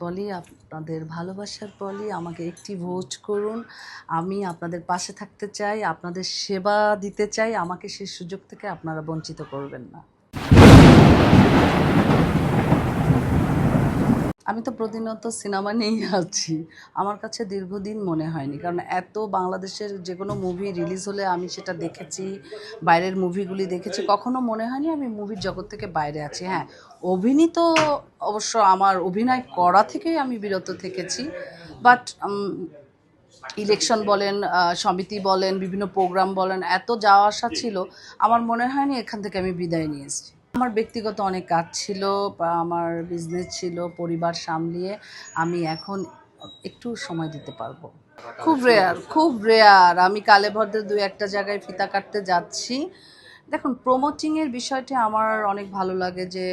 বলি, আপনাদের ভালোবাসার বলি, আমাকে একটি ভোজ করুন। আমি আপনাদের পাশে থাকতে চাই, আপনাদের সেবা দিতে চাই, আমাকে সেই সুযোগ থেকে আপনারা বঞ্চিত করবেন না। আমি তো প্রতিনিয়ত সিনেমা নিয়েই আছি। আমার কাছে দীর্ঘদিন মনে হয়নি। কারণ এত বাংলাদেশের যে কোনো মুভি রিলিজ হলে আমি সেটা দেখেছি, বাইরের মুভিগুলি দেখেছি, কখনো মনে হয়নি আমি মুভির জগৎ থেকে বাইরে আছি। হ্যাঁ অভিনীত অবশ্য আমার অভিনয় করা থেকেই আমি বিরত থেকেছি। বাট ইলেকশন বলেন সমিতি বলেন, বিভিন্ন প্রোগ্রাম বলেন, এত যাওয়া আসা ছিল, আমার মনে হয়নি এখান থেকে আমি বিদায় নিয়েছি আমার ব্যক্তিগত অনেক কাজ ছিল আমার বিজনেস ছিল, পরিবার সামলিয়ে আমি এখন একটু সময় দিতে পারব। খুব রেয়ার খুব রেয়ার আমি কালে ভদ্রে দু একটা জায়গায় ফিতা কাটতে যাচ্ছি। দেখুন প্রমোটিংয়ের বিষয়টি আমার অনেক ভালো লাগে যে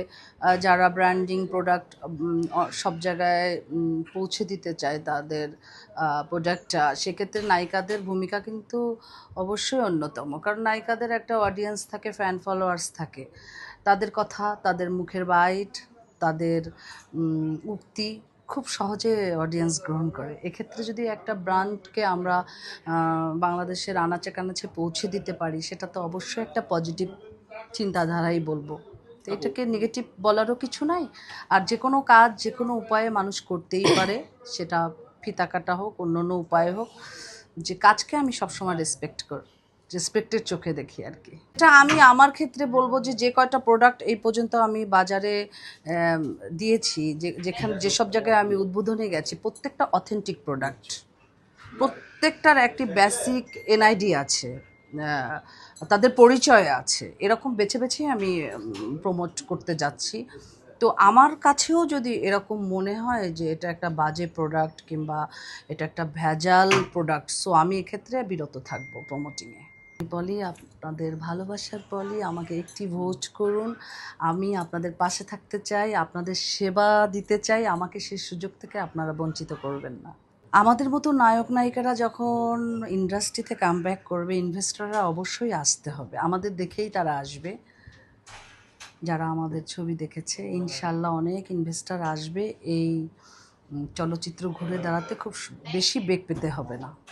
যারা ব্র্যান্ডিং প্রোডাক্ট সব জায়গায় পৌঁছে দিতে চায় তাদের প্রোডাক্টটা সেক্ষেত্রে নায়িকাদের ভূমিকা কিন্তু অবশ্যই অন্যতম। কারণ নায়িকাদের একটা অডিয়েন্স থাকে ফ্যান ফলোয়ার্স থাকে। তাদের কথা, তাদের মুখের বাইট, তাদের উক্তি খুব সহজে অডিয়েন্স গ্রহণ করে। এক্ষেত্রে যদি একটা ব্র্যান্ডকে আমরা বাংলাদেশের আনাচে কানাচে পৌঁছে দিতে পারি, সেটা তো অবশ্যই একটা পজিটিভ চিন্তাধারাই বলব। তো এটাকে নেগেটিভ বলারও কিছু নাই। আর যে কোনো কাজ, যে কোনো উপায়ে মানুষ করতেই পারে, সেটা ফিতা কাটা হোক অন্য অন্য উপায়ে হোক, যে কাজকে আমি সবসময় রেসপেক্ট করি রেসপেক্টের চোখে দেখি আর কি। এটা আমি আমার ক্ষেত্রে বলব যে যে কয়টা প্রোডাক্ট এই পর্যন্ত আমি বাজারে দিয়েছি, যে, যেখানে, যেসব জায়গায় আমি উদ্বোধনে গেছি, প্রত্যেকটা অথেন্টিক প্রোডাক্ট প্রত্যেকটার একটি বেসিক এনআইডি আছে তাদের পরিচয় আছে। এরকম বেছে বেছে আমি প্রমোট করতে যাচ্ছি। তো আমার কাছেও যদি এরকম মনে হয় যে, এটা একটা বাজে প্রোডাক্ট কিংবা এটা একটা ভেজাল প্রোডাক্ট সো আমি এক্ষেত্রে বিরত থাকব প্রমোটিংয়ে বলি, আপনাদের ভালোবাসার বলি, আমাকে একটি ভোট করুন। আমি আপনাদের পাশে থাকতে চাই, আপনাদের সেবা দিতে চাই, আমাকে সেই সুযোগ থেকে আপনারা বঞ্চিত করবেন না। আমাদের মতো নায়ক নায়িকারা যখন ইন্ডাস্ট্রিতে কাম করবে ইনভেস্টররা অবশ্যই আসতে হবে। আমাদের দেখেই তারা আসবে। যারা আমাদের ছবি দেখেছে ইনশাল্লাহ অনেক ইনভেস্টার আসবে। এই চলচ্চিত্র ঘুরে দাঁড়াতে খুব বেশি বেগ পেতে হবে না।